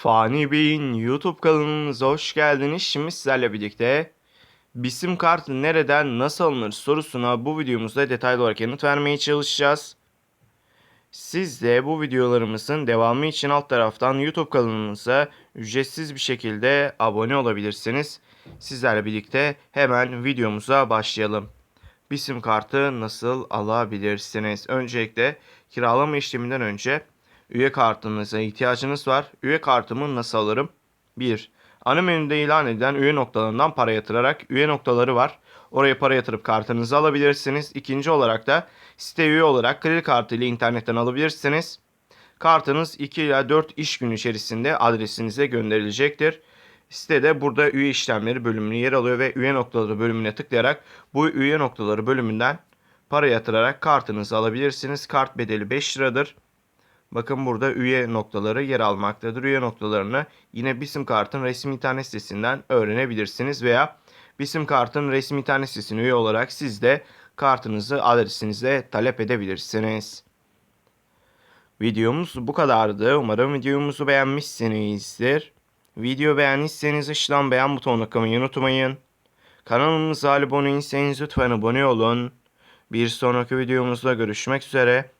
Fani Bey'in YouTube kanalımıza hoş geldiniz. Şimdi sizlerle birlikte bir sim kartı nereden nasıl alınır sorusuna bu videomuzda detaylı olarak yanıt vermeye çalışacağız. Siz de bu videolarımızın devamı için alt taraftan YouTube kanalımıza ücretsiz bir şekilde abone olabilirsiniz. Sizlerle birlikte hemen videomuza başlayalım. Bir sim kartı nasıl alabilirsiniz? Öncelikle kiralama işleminden önce üye kartınıza ihtiyacınız var. Üye kartımı nasıl alırım? 1. Ana menüde ilan edilen üye noktalarından para yatırarak üye noktaları var. Oraya para yatırıp kartınızı alabilirsiniz. İkinci olarak da site üye olarak kredi kartı ile internetten alabilirsiniz. Kartınız 2 ila 4 iş günü içerisinde adresinize gönderilecektir. Sitede burada üye işlemleri bölümünü yer alıyor ve üye noktaları bölümüne tıklayarak bu üye noktaları bölümünden para yatırarak kartınızı alabilirsiniz. Kart bedeli 5 liradır. Bakın burada üye noktaları yer almaktadır. Üye noktalarını yine Bisim Kart'ın resmi internet sitesinden öğrenebilirsiniz veya Bisim Kart'ın resmi internet sitesine üye olarak siz de kartınızı adresinize talep edebilirsiniz. Videomuz bu kadardı. Umarım videomuzu beğenmişsinizdir. Video beğendiyseniz aşağıdan beğen butonuna tıklamayı unutmayın. Kanalımıza abone değilseniz lütfen abone olun. Bir sonraki videomuzda görüşmek üzere.